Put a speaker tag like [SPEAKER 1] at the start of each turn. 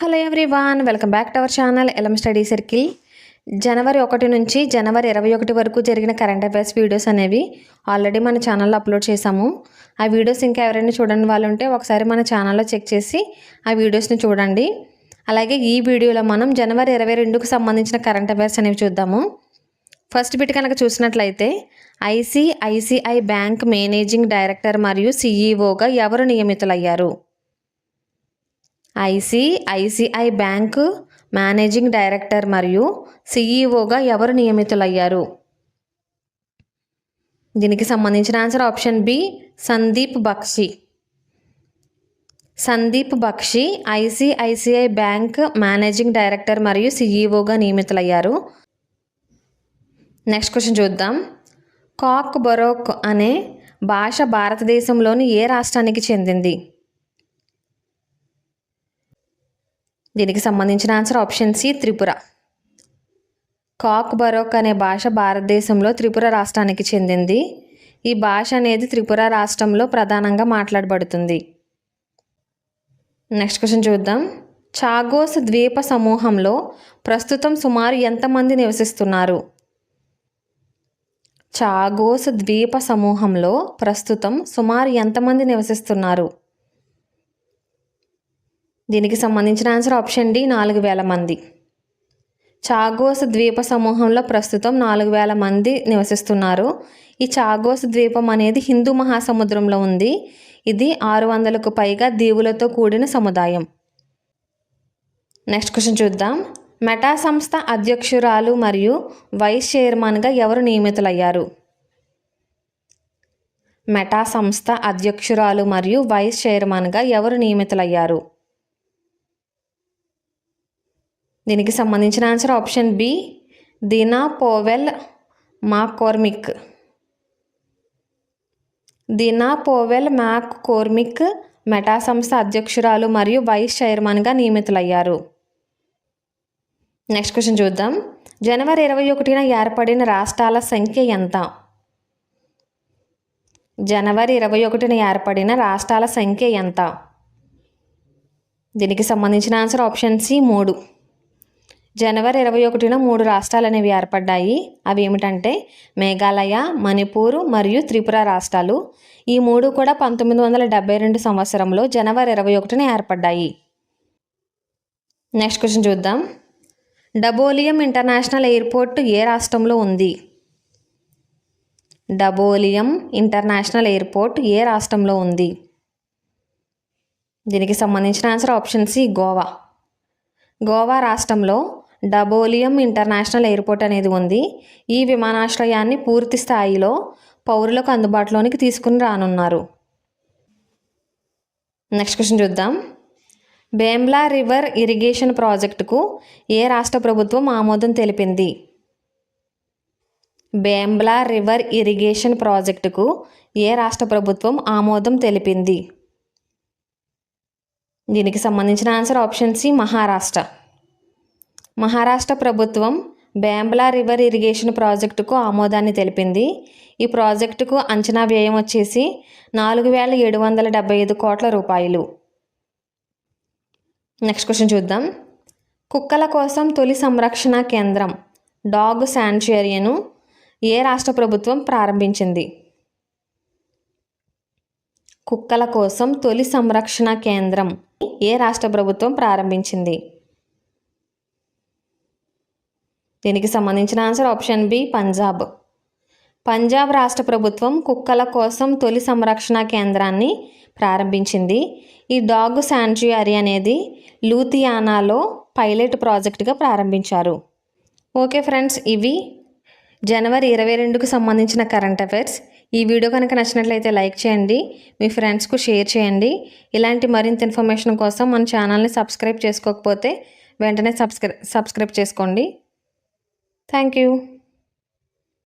[SPEAKER 1] Hello everyone welcome back to our channel ఎలం study circle జనవరి ఒకటి నుంచి జనవరి ఇరవై ఒకటి వరకు జరిగిన కరెంట్ అఫైర్స్ వీడియోస్ అనేవి ఆల్రెడీ మన ఛానల్లో అప్లోడ్ చేశాము. ఆ వీడియోస్ ఇంకా ఎవరైనా చూడని వాళ్ళు ఉంటే ఒకసారి మన ఛానల్లో చెక్ చేసి ఆ వీడియోస్ని చూడండి. అలాగే ఈ వీడియోలో మనం జనవరి ఇరవై రెండుకు సంబంధించిన కరెంట్ అఫైర్స్ అనేవి చూద్దాము. ఫస్ట్ బిట్ కనుక చూసినట్లయితే ఐసిఐసిఐ బ్యాంక్ మేనేజింగ్ డైరెక్టర్ మరియు సిఈఓగా ఎవరు నియమితులయ్యారు? ఐసిఐసిఐ బ్యాంక్ మేనేజింగ్ డైరెక్టర్ మరియు సిఈఓగా ఎవరు నియమితులయ్యారు? దీనికి సంబంధించిన answer option B Sandeep Bakhshi. Sandeep Bakhshi ICICI bank managing director మరియు సిఈఓగా నియమితులయ్యారు. నెక్స్ట్ క్వశ్చన్ చూద్దాం. కాక్ బరోక్ అనే భాష భారతదేశంలోని ఏ రాష్ట్రానికి చెందింది? దీనికి సంబంధించిన answer option C Tripura. Kokborok అనే భాష భారతదేశంలో త్రిపుర రాష్ట్రానికి చెందింది. ఈ భాష అనేది త్రిపుర రాష్ట్రంలో ప్రధానంగా మాట్లాడబడుతుంది. నెక్స్ట్ క్వశ్చన్ చూద్దాం. చాగోస్ ద్వీప సమూహంలో ప్రస్తుతం సుమారు ఎంతమంది నివసిస్తున్నారు? చాగోస్ ద్వీప సమూహంలో ప్రస్తుతం సుమారు ఎంతమంది నివసిస్తున్నారు? దీనికి సంబంధించిన ఆన్సర్ ఆప్షన్ డి నాలుగు వేల మంది. చాగోస్ ద్వీప సమూహంలో ప్రస్తుతం నాలుగు వేల మంది నివసిస్తున్నారు. ఈ చాగోస్ ద్వీపం అనేది హిందూ మహాసముద్రంలో ఉంది. ఇది ఆరు వందలకు పైగా దీవులతో కూడిన సముదాయం. నెక్స్ట్ క్వశ్చన్ చూద్దాం. మెటా సంస్థ అధ్యక్షురాలు మరియు వైస్ చైర్మన్గా ఎవరు నియమితులయ్యారు? మెటా సంస్థ అధ్యక్షురాలు మరియు వైస్ చైర్మన్గా ఎవరు నియమితులయ్యారు? దీనికి సంబంధించిన answer option B Dina Powell McCormick. Dina Powell McCormick Meta సంస్థ అధ్యక్షురాలు మరియు వైస్ చైర్మన్గా నియమితులయ్యారు. నెక్స్ట్ క్వశ్చన్ చూద్దాం. జనవరి ఇరవై ఒకటిన ఏర్పడిన రాష్ట్రాల సంఖ్య ఎంత? జనవరి ఇరవై ఒకటిన ఏర్పడిన రాష్ట్రాల సంఖ్య ఎంత? దీనికి సంబంధించిన ఆన్సర్ ఆప్షన్ సి మూడు. జనవరి ఇరవై ఒకటిన మూడు రాష్ట్రాలు అనేవి ఏర్పడ్డాయి. అవి ఏమిటంటే మేఘాలయ మణిపూర్ మరియు త్రిపుర రాష్ట్రాలు. ఈ మూడు కూడా పంతొమ్మిది వందల డెబ్బై రెండు సంవత్సరంలో జనవరి ఇరవై ఒకటిన ఏర్పడ్డాయి. నెక్స్ట్ క్వశ్చన్ చూద్దాం. డబోలియం ఇంటర్నేషనల్ ఎయిర్పోర్ట్ ఏ రాష్ట్రంలో ఉంది? డబోలియం ఇంటర్నేషనల్ ఎయిర్పోర్ట్ ఏ రాష్ట్రంలో ఉంది? దీనికి సంబంధించిన answer option C Goa. Goa రాష్ట్రంలో డబోలియం ఇంటర్నేషనల్ ఎయిర్పోర్ట్ అనేది ఉంది. ఈ విమానాశ్రయాన్ని పూర్తి స్థాయిలో పౌరులకు అందుబాటులోనికి తీసుకుని రానున్నారు. నెక్స్ట్ క్వశ్చన్ చూద్దాం. బేమ్లా రివర్ ఇరిగేషన్ ప్రాజెక్టుకు ఏ రాష్ట్ర ప్రభుత్వం ఆమోదం తెలిపింది? బేమ్లా రివర్ ఇరిగేషన్ ప్రాజెక్టుకు ఏ రాష్ట్ర ప్రభుత్వం ఆమోదం తెలిపింది? దీనికి సంబంధించిన answer option C Maharashtra. Maharashtra ప్రభుత్వం బేంబ్లా రివర్ ఇరిగేషన్ ప్రాజెక్టుకు ఆమోదాన్ని తెలిపింది. ఈ ప్రాజెక్టుకు అంచనా వ్యయం వచ్చేసి నాలుగు వేల ఏడు వందల డెబ్బై ఐదు కోట్ల రూపాయలు. నెక్స్ట్ క్వశ్చన్ చూద్దాం. కుక్కల కోసం తొలి సంరక్షణ కేంద్రం డాగ్ శాంచురీను ఏ రాష్ట్ర ప్రభుత్వం ప్రారంభించింది? కుక్కల కోసం తొలి సంరక్షణ కేంద్రం ఏ రాష్ట్ర ప్రభుత్వం ప్రారంభించింది? దీనికి సంబంధించిన answer option B Punjab. Punjab రాష్ట్ర ప్రభుత్వం కుక్కల కోసం తొలి సంరక్షణ కేంద్రాన్ని ప్రారంభించింది. ఈ డాగ్ శాంచురీ అనేది లూథియానాలో పైలట్ ప్రాజెక్టుగా ప్రారంభించారు. ఓకే ఫ్రెండ్స్ ఇవి జనవరి ఇరవై రెండుకు సంబంధించిన కరెంట్ అఫైర్స్. ఈ వీడియో కనుక నచ్చినట్లయితే లైక్ చేయండి మీ ఫ్రెండ్స్కు షేర్ చేయండి. ఇలాంటి మరింత ఇన్ఫర్మేషన్ కోసం మన ఛానల్ని సబ్స్క్రైబ్ చేసుకోకపోతే వెంటనే సబ్స్క్రై సబ్స్క్రైబ్ చేసుకోండి. Thank you.